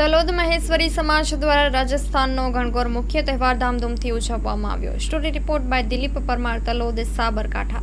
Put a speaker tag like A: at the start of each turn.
A: તલોદ મહેશ્વરી સમાજ દ્વારા રાજસ્થાનનો ગણગોર મુખ્ય તહેવાર ધામધૂમથી ઉજવવામાં આવ્યો. Story report by Dilip Parmar, Talod Sabarkantha.